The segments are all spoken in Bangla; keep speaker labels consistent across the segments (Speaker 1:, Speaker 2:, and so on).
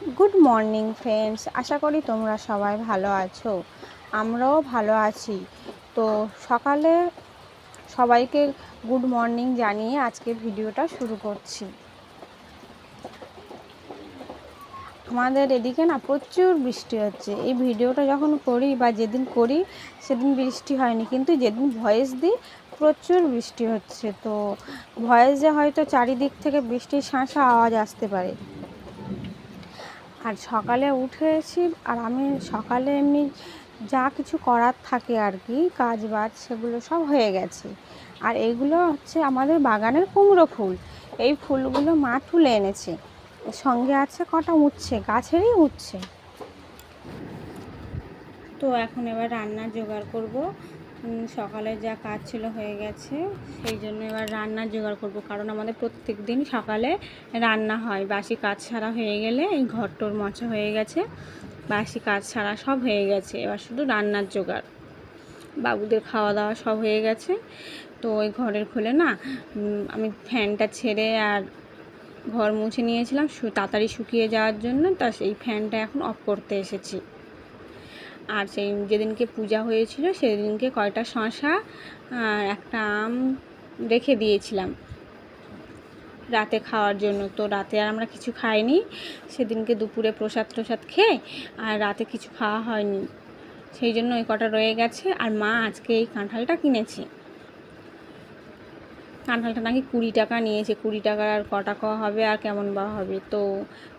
Speaker 1: গুড মর্নিং ফ্রেন্ডস আশা করি তোমরা সবাই ভালো আছো। আমরাও ভালো আছি। তো সকালে সবাইকে গুড মর্নিং জানিয়ে আজকে ভিডিওটা শুরু করছি। আমাদের এদিকে না প্রচুর বৃষ্টি হচ্ছে। এই ভিডিওটা যখন করি বা যেদিন করি, সেদিন বৃষ্টি হয়নি। কিন্তু যেদিন ভয়েস দিই, প্রচুর বৃষ্টি হচ্ছে। তো ভয়েসে হয়তো চারিদিক থেকে বৃষ্টির শাঁসা আওয়াজ আসতে পারে। আর সকালে উঠেছি আর আমি সকালে এমনি যা কিছু করার থাকে আর কি, কাজ বাজ সেগুলো সব হয়ে গেছে। আর এইগুলো হচ্ছে আমাদের বাগানের কুমড়ো ফুল। এই ফুলগুলো মা তুলে এনেছে। সঙ্গে আছে কটা উঠছে গাছেরই উঠছে তো এখন এবার রান্নার জোগাড় করব। সকালে যা কাজ ছিল হয়ে গেছে, সেই জন্য এবার রান্নার জোগাড় করব। কারণ আমাদের প্রত্যেক দিন সকালে রান্না হয়। বাসি কাজ ছাড়া হয়ে গেলে এই ঘরটোর মচা হয়ে গেছে। বাসি কাজ ছাড়া সব হয়ে গেছে। এবার শুধু রান্নার জোগাড়। বাবুদের খাওয়া দাওয়া সব হয়ে গেছে। তো ওই ঘরের খুলে না আমি ফ্যানটা ছেড়ে আর ঘর মুছে নিয়েছিলাম। তাড়াতাড়ি শুকিয়ে যাওয়ার জন্য, তা সেই ফ্যানটা এখন অফ করতে এসেছি। আর সেই যেদিনকে পূজা হয়েছিল, সেদিনকে কয়টা শশা আর একটা আম রেখে দিয়েছিলাম। রাতে খাওয়ার জন্য। তো রাতে আর আমরা কিছু খাইনি। সেদিনকে দুপুরে প্রসাদ প্রসাদ খেয়ে আর রাতে কিছু খাওয়া হয়নি। সেই জন্য ওই কটা রয়ে গেছে। আর মা আজকে এই কাঁঠালটা কিনেছে। কাঁঠালটা নাকি কুড়ি টাকা নিয়েছে। কুড়ি টাকার আর কটা কওয়া হবে আর কেমন বা হবে। তো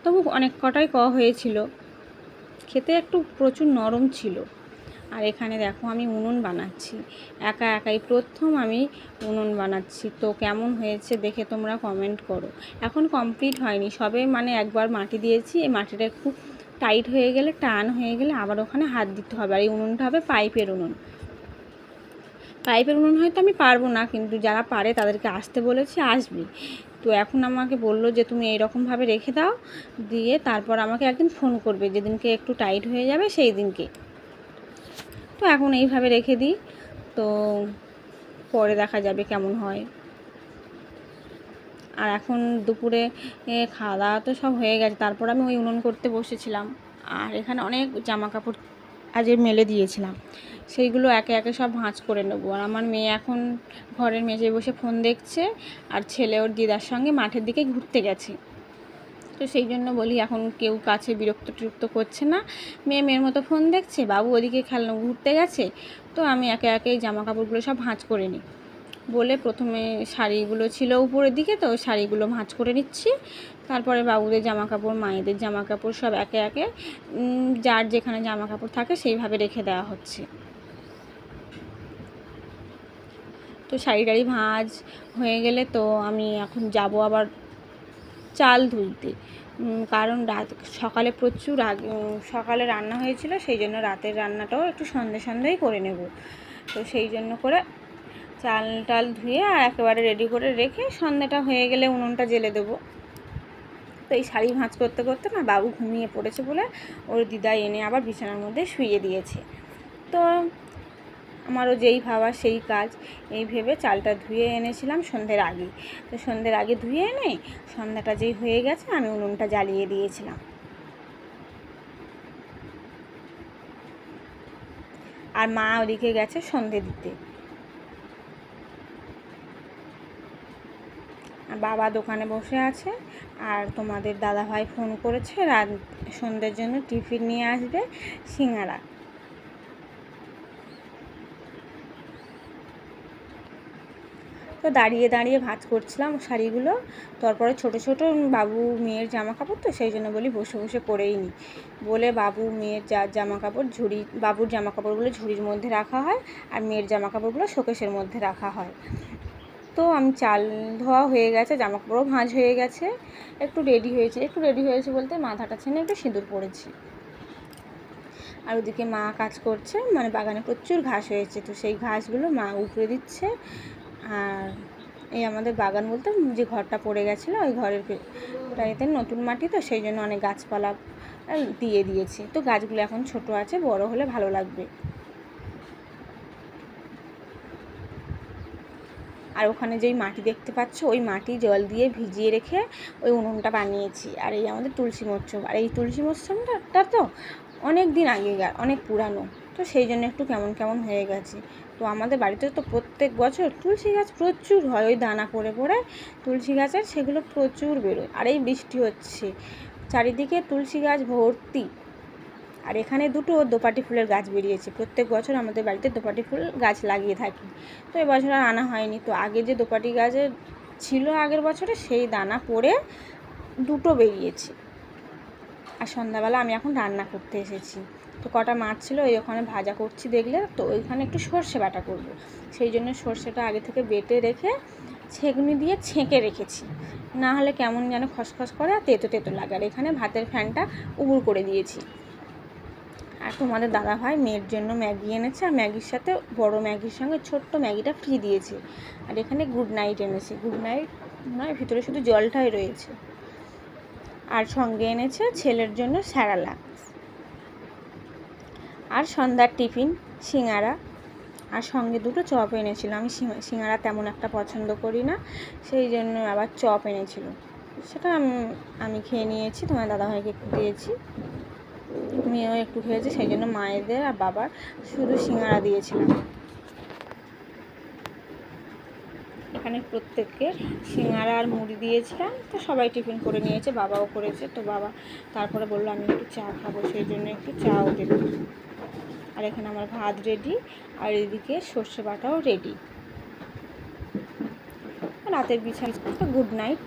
Speaker 1: তবু অনেক কটাই কওয়া হয়েছিল। খেতে একটু প্রচুর নরম ছিল। আর এখানে দেখো আমি উনুন বানাচ্ছি। একা একাই প্রথম আমি উনুন বানাচ্ছি। তো কেমন হয়েছে দেখে তোমরা কমেন্ট করো। এখন কমপ্লিট হয়নি। সবে মানে একবার মাটি দিয়েছি। এই মাটিটা একটু টাইট হয়ে গেলে, টান হয়ে গেলে আবার ওখানে হাত দিতে হবে। আর এই উনুনটা হবে পাইপের উনুন। পাইপের উনুন হয়তো আমি পারব না, কিন্তু যারা পারে তাদেরকে আসতে বলেছি, আসবি। তো এখন আমাকে বলল যে তুমি এইরকমভাবে রেখে দাও, দিয়ে তারপর আমাকে একদিন ফোন করবে, যেদিনকে একটু টাইট হয়ে যাবে সেই দিনকে। তো এখন এইভাবে রেখে দিই, তো পরে দেখা যাবে কেমন হয়। আর এখন দুপুরে খাওয়া দাওয়া তো সব হয়ে গেছে, তারপর আমি ওই উনুন করতে বসেছিলাম। আর এখানে অনেক জামা কাপড় আজকে মেলে দিয়েছিলাম। সেইগুলো একে একে সব ভাঁজ করে নেব। আর আমার মেয়ে এখন ঘরের মেঝে বসে ফোন দেখছে আর ছেলে ওর দিদার সঙ্গে মাঠের দিকে ঘুরতে গেছে। তো সেই জন্য বলি এখন কেউ কাছে বিরক্ত টিরক্ত করছে না। মেয়ে মেয়ের মতো ফোন দেখছে, বাবু ওদিকে খেলনা ঘুরতে গেছে। তো আমি একে একে জামা কাপড়গুলো সব ভাঁজ করে নিই। বলে প্রথমে শাড়িগুলো ছিল উপরের দিকে, তো শাড়িগুলো ভাঁজ করে নিচ্ছি। তারপরে বাবুদের জামা কাপড়, মায়েদের জামা কাপড় সব একে একে যার যেখানে জামা কাপড় থাকে সেইভাবে রেখে দেওয়া হচ্ছে। তো শাড়ি টাড়ি ভাঁজ হয়ে গেলে তো আমি এখন যাব আবার চাল উম, কারণ রাত সকালে প্রচুর আগে সকালে রান্না হয়েছিল সেই জন্য রাতের রান্নাটাও একটু সন্ধে সন্ধেই করে নেব। তো সেই জন্য করে চাল টাল ধুয়ে আর একেবারে রেডি করে রেখে সন্ধেটা হয়ে গেলে উনুনটা জেলে দেবো। তো এই শাড়ি ভাঁজ করতে করতে না বাবু ঘুমিয়ে পড়েছে বলে ওর দিদা এনে আবার বিছানার মধ্যে শুয়ে দিয়েছে। তো আমারও যেই ভাবা সেই কাজ। এই ভেবে চালটা ধুয়ে এনেছিলাম সন্ধ্যের আগে। তো সন্ধ্যের আগে ধুয়ে এনে সন্ধ্যাটা যেই হয়ে গেছে আমি উনুনটা জ্বালিয়ে দিয়েছিলাম। আর মা ওদিকে গেছে সন্ধে দিতে। বাবা দোকানে বসে আছে আর তোমাদের দাদাভাই ফোন করেছে রাত সন্ধ্যের জন্য টিফিন নিয়ে আসবে সিঙ্গারা। তো দাঁড়িয়ে দাঁড়িয়ে ভাঁজ করছিলাম শাড়িগুলো। তারপরে ছোট ছোট বাবু মেয়ের জামা কাপড় তো, সেই জন্য বলি বসে বসে করেই নিই বলে বাবু মেয়ের যা জামা কাপড় ঝুড়ি, বাবুর জামা কাপড়গুলো ঝুড়ির মধ্যে রাখা হয় আর মেয়ের জামা কাপড়গুলো শোকেশের মধ্যে রাখা হয়। তো আমি চাল ধোয়া হয়ে গেছে জামা কাপড়ও ভাঁজ হয়ে গেছে। একটু রেডি হয়েছে, একটু রেডি হয়েছে বলতে মাথাটা ছেনে একটু সিঁদুর পড়েছি আর ওদিকে মা কাজ করছে মানে বাগানে প্রচুর ঘাস হয়েছে, তো সেই ঘাসগুলো মা উপরে দিচ্ছে। আর এই আমাদের বাগান বলতে যে ঘরটা পড়ে গেছিল, ওই ঘরের এতে নতুন মাটি তো, সেই জন্য অনেক গাছপালা দিয়ে দিয়েছে। তো গাছগুলো এখন ছোট আছে, বড় হলে ভালো লাগবে। আর ওখানে যেই মাটি দেখতে পাচ্ছ, ওই মাটি জল দিয়ে ভিজিয়ে রেখে ওই উনুনটা বানিয়েছি। আর এই আমাদের তুলসী মরচম আর এই তুলসী মরচমটা তো অনেক দিন আগেকার, অনেক পুরানো। তো সেই জন্য একটু কেমন কেমন হয়ে গেছে। তো আমাদের বাড়িতে তো প্রত্যেক বছর তুলসী গাছ প্রচুর হয়, ওই দানা পড়ে পড়ে তুলসী গাছের সেগুলো প্রচুর বেরোয়। আর এই বৃষ্টি হচ্ছে, চারিদিকে তুলসী গাছ ভর্তি। আর এখানে দুটো দোপাটি ফুলের গাছ বেরিয়েছে, প্রত্যেক বছর আমাদের বাড়িতে দোপাটি ফুল গাছ লাগিয়ে থাকি। তো এবছর আর আনা হয়নি, তো আগে যে দোপাটি গাছের ছিল আগের বছরে সেই দানা পড়ে দুটো বেরিয়েছে। আর সন্ধ্যাবেলা আমি এখন রান্না করতে এসেছি। তো কটা মাছ ছিল ওই ওখানে ভাজা করছি দেখলে, তো ওইখানে একটু সর্ষে বাটা করব। সেই জন্য সর্ষেটা আগে থেকে বেটে রেখে ছেঁকনি দিয়ে ছেঁকে রেখেছি। না হলে কেমন যেন খসখস করে আর তেতো তেতো লাগে। আর এখানে ভাতের ফ্যানটা উবুর করে দিয়েছি। আর তোমাদের দাদা ভাই মেয়ের জন্য ম্যাগি এনেছে, আর ম্যাগির সাথে বড় ম্যাগির সঙ্গে ছোট্ট ম্যাগিটা ফ্রি দিয়েছে। আর এখানে গুড নাইট এনেছে। গুড নাইট নয়, ভিতরে শুধু জলটাই রয়েছে। আর সঙ্গে এনেছে ছেলের জন্য স্যারালা আর সন্ধ্যার টিফিন, সিঙ্গারা আর সঙ্গে দুটো চপ এনেছিল। আমি সিং- সিঙ্গারা তেমন একটা পছন্দ করি না, সেই জন্য আবার চপ এনেছিল। সেটা আমি খেয়ে নিয়েছি, তোমার দাদাভাইকে একটু দিয়েছি। মেয়েও একটু খেয়েছি, সেই জন্য মায়েদের আর বাবার শুধু সিঙ্গারা দিয়েছিলাম। এখানে প্রত্যেককে সিঙ্গারা আর মুড়ি দিয়েছিলাম। তো সবাই টিফিন করে নিয়েছে, বাবাও করেছে। তো বাবা তারপরে বলল, আমি একটু চা খাব, সেই জন্য একটু চাও দেবো। আর এখানে আমার ভাত রেডি আর এদিকে সর্ষে বাটাও রেডি রাতের বিছানা গুড নাইট